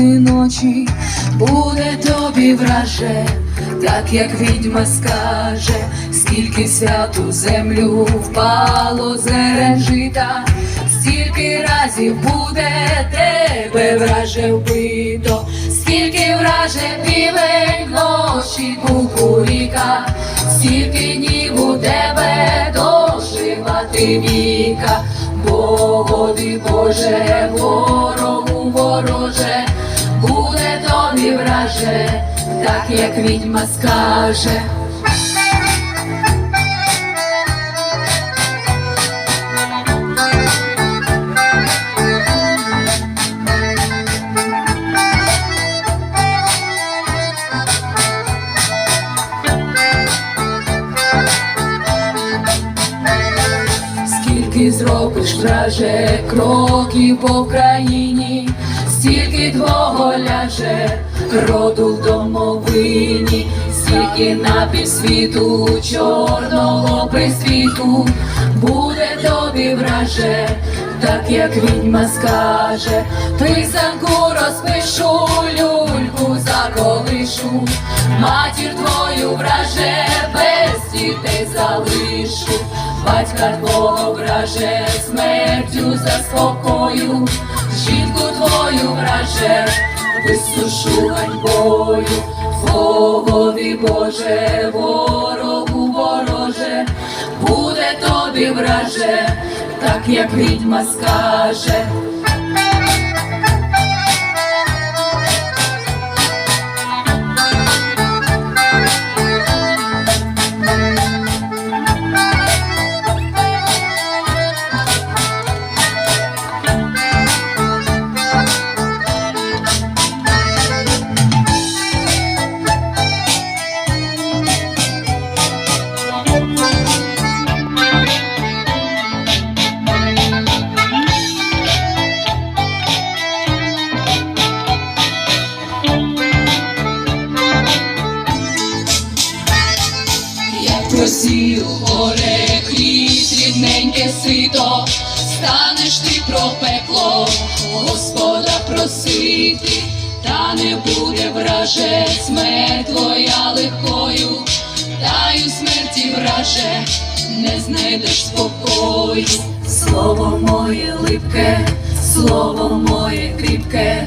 ночі, буде тобі враже, так як відьма скаже, скільки святу землю впало зерен жита, стільки разів буде тебе враже вбито, скільки враже півень ночі кукуріка, стільки днів у тебе доживати віка, Богоди Боже, ворогу вороже, буде тобі враже, так як відьма скаже. Враже кроків по країні, стільки твого ляже роду в домовині, стільки на півсвіту чорного присвіту, буде тобі враже, так як відьма скаже, писанку розпишу, люльку заколишу, матір твою враже, дітей залишу. Батька твого враже, смертю заспокою, жінку твою враже, висушу ганьбою, Богові Боже, ворогу вороже, буде тобі враже, так як відьма скаже. Просію горе крізь рідненьке сито, станеш ти про пекло, Господа просити, та не буде враже, смерть твоя легкою, таю смерті враже, не знайдеш спокою. Слово моє липке, слово моє кріпке,